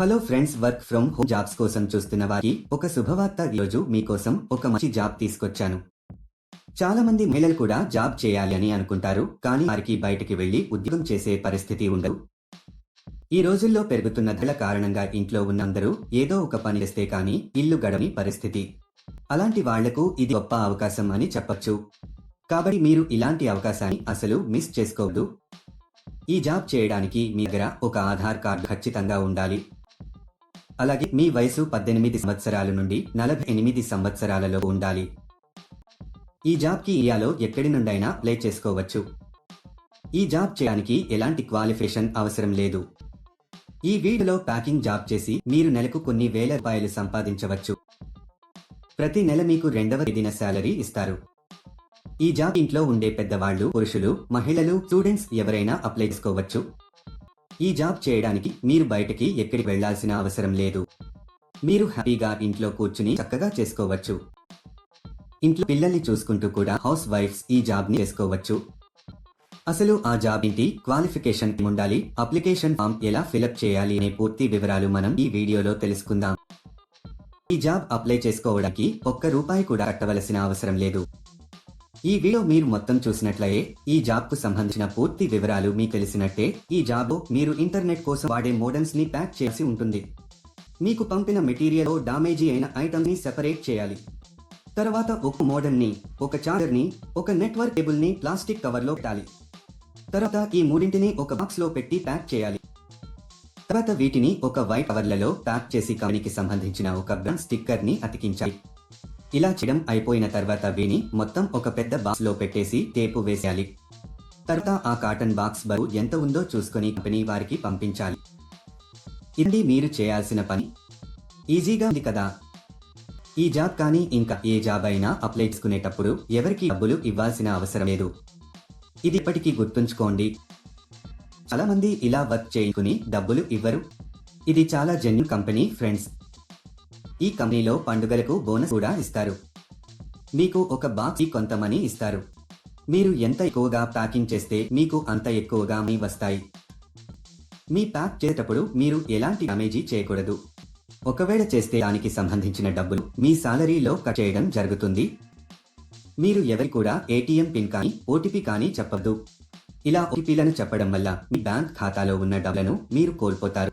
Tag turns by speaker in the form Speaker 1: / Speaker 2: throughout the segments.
Speaker 1: Hello friends work from home jobs కోసం చూస్తున్న వారికి ఒక శుభవార్త ఈరోజు మీకోసం ఒక మంచి జాబ్ తీసుకొచ్చాను. చాలా మంది మహిళలు కూడా జాబ్ చేయాలి అని అనుకుంటారు కానీ వారికి బయటికి వెళ్ళి ఉద్యోగం చేసే పరిస్థితి ఉండదు. ఈ రోజుల్లో పెరుగుతున్న ధరల కారణంగా ఇంట్లో ఉన్న అందరూ ఏదో ఒక పని చేస్తే కానీ ఇల్లు గడమి పరిస్థితి. అలాంటి వాళ్ళకు ఇది గొప్ప అవకాశం అని చెప్పొచ్చు. కాబట్టి మీరు ఇలాంటి అవకాశాన్ని అసలు మిస్ చేసుకోవద్దు. ఈ జాబ్ చేయడానికి మీ దగ్గర ఒక ఆధార్ కార్డు ఖచ్చితంగా ఉండాలి. అలాగే మీ వయసు పద్దెనిమిది సంవత్సరాల నుండి నలభై ఎనిమిది సంవత్సరాలలో ఉండాలి. ఈ జాబ్కి ఇయాలో ఎక్కడి నుండైనా అప్లై చేసుకోవచ్చు. ఈ జాబ్ చేయడానికి ఎలాంటి క్వాలిఫికేషన్ అవసరం లేదు. ఈ వీడియోలో ప్యాకింగ్ జాబ్ చేసి మీరు నెలకు కొన్ని వేల రూపాయలు సంపాదించవచ్చు. ప్రతి నెల మీకు రెండవ తేదీన శాలరీ ఇస్తారు. ఈ జాబ్ ఇంట్లో ఉండే పెద్దవాళ్ళు పురుషులు మహిళలు స్టూడెంట్స్ ఎవరైనా అప్లై చేసుకోవచ్చు. ఈ జాబ్ చేయడానికి మీరు బయటకి ఎక్కడికి వెళ్ళాల్సిన అవసరం లేదు. మీరు హ్యాపీగా ఇంట్లో కూర్చుని చక్కగా చేసుకోవచ్చు. ఇంట్లో పిల్లల్ని చూసుకుంటూ కూడా హౌస్ వైఫ్స్ ఈ జాబ్ని చేసుకోవచ్చు. అసలు ఆ జాబ్ ఏంటి? క్వాలిఫికేషన్ ఉండాలి. అప్లికేషన్ ఫామ్ ఎలా ఫిలప్ చేయాలి అనే పూర్తి వివరాలు మనం ఈ వీడియోలో తెలుసుకుందాం. ఈ జాబ్ అప్లై చేసుకోవడానికి ఒక్క రూపాయి కూడా కట్టవలసిన అవసరం లేదు. ఈ వీడియో మీరు మొత్తం చూసినట్లయే ఈ జాబ్కు సంబంధించిన పూర్తి వివరాలు మీకు తెలిసినట్టే ఈ జాబ్ మీరు ఇంటర్నెట్ కోసం వాడే మోడమ్స్ని ప్యాక్ చేసి ఉంటుంది. మీకు పంపిన మెటీరియల్ డామేజీ అయిన ఐటమ్ని సెపరేట్ చేయాలి. తర్వాత ఒక మోడమ్ని ఒక చార్జర్ని ఒక నెట్వర్క్ కేబుల్ని ప్లాస్టిక్ కవర్లో పెట్టాలి. తర్వాత ఈ మూడింటిని ఒక బాక్స్లో పెట్టి ప్యాక్ చేయాలి. తర్వాత వీటిని ఒక వైట్ కవర్లలో ప్యాక్ చేసి కంపెనీకి సంబంధించిన ఒక బ్రాండ్ స్టిక్కర్ని అతికించాలి. ఇలా చేయడం అయిపోయిన తర్వాత వీని మొత్తం ఒక పెద్ద బాక్స్లో పెట్టేసి టేపు వేసేయాలి. తర్వాత ఆ కాటన్ బాక్స్ బరువు ఎంత ఉందో చూసుకొని కంపెనీ వారికి పంపించాలి. ఇది మీరు చేయాల్సిన పని. ఈజీగా ఉంది కదా. ఈ జాబ్ కానీ ఇంకా ఏ జాబ్ అయినా అప్లై చేసుకునేటప్పుడు ఎవరికి డబ్బులు ఇవ్వాల్సిన అవసరం లేదు. ఇది ఇప్పటికీ గుర్తుంచుకోండి. చాలా మంది ఇలా వర్క్ చేసుకుని డబ్బులు ఇవ్వరు. ఇది చాలా జెన్యున్ కంపెనీ ఫ్రెండ్స్ ఈ కంపెనీలో పండుగలకు బోనస్ కూడా ఇస్తారు. మీకు ఒక బాక్స్ కొంత మనీ ఇస్తారు. మీరు ఎంత ఎక్కువగా ప్యాకింగ్ చేస్తే మీకు అంత ఎక్కువగా మీ వస్తాయి. మీ ప్యాక్ చేసేటప్పుడు మీరు ఎలాంటి డామేజీ చేయకూడదు. ఒకవేళ చేస్తే దానికి సంబంధించిన డబ్బులు మీ సాలరీలో కట్ చేయడం జరుగుతుంది. మీరు ఎవరి కూడా ఏటీఎం పిన్ కానీ ఓటీపీ కానీ చెప్పద్దు ఇలా ఓటీపీలను చెప్పడం వల్ల మీ బ్యాంక్ ఖాతాలో ఉన్న డబ్బులను మీరు కోల్పోతారు.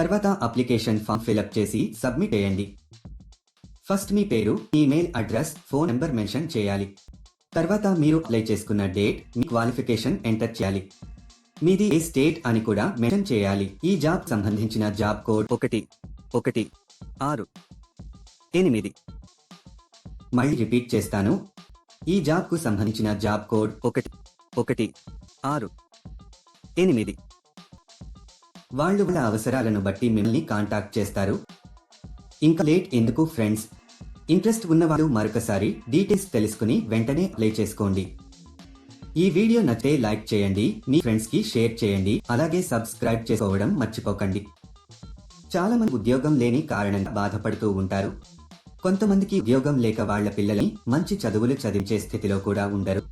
Speaker 1: తర్వాత అప్లికేషన్ ఫామ్ ఫిలప్ చేసి సబ్మిట్ చేయండి. ఫస్ట్ మీ పేరు email address phone number mention చేయాలి. తర్వాత మీరు అప్లై చేసుకున్న డేట్ మీ క్వాలిఫికేషన్ ఎంటర్ చేయాలి. మీది ఏ స్టేట్ అని కూడా మెన్షన్ చేయాలి. ఈ జాబ్ సంబంధించిన జాబ్ కోడ్ ఒకటి ఒకటి ఆరు ఎనిమిది. మళ్ళీ రిపీట్ చేస్తాను. ఈ జాబ్కు సంబంధించిన జాబ్ కోడ్ ఒకటి ఒకటి ఆరు ఎనిమిది. వాళ్ళు వాళ్ళ అవసరాలను బట్టి మిమ్మల్ని కాంటాక్ట్ చేస్తారు. ఇంకా లేట్ ఎందుకు ఫ్రెండ్స్? ఇంట్రెస్ట్ ఉన్నవారు మరొకసారి డీటెయిల్స్ తెలుసుకుని వెంటనే అప్లై చేసుకోండి. ఈ వీడియో నచ్చితే లైక్ చేయండి మీ ఫ్రెండ్స్కి షేర్ చేయండి అలాగే సబ్స్క్రైబ్ చేసుకోవడం మర్చిపోకండి. చాలా మంది ఉద్యోగం లేని కారణంగా బాధపడుతూ ఉంటారు. కొంతమందికి ఉద్యోగం లేక వాళ్ళ పిల్లల్ని మంచి చదువులు చదివించే స్థితిలో కూడా ఉండరు.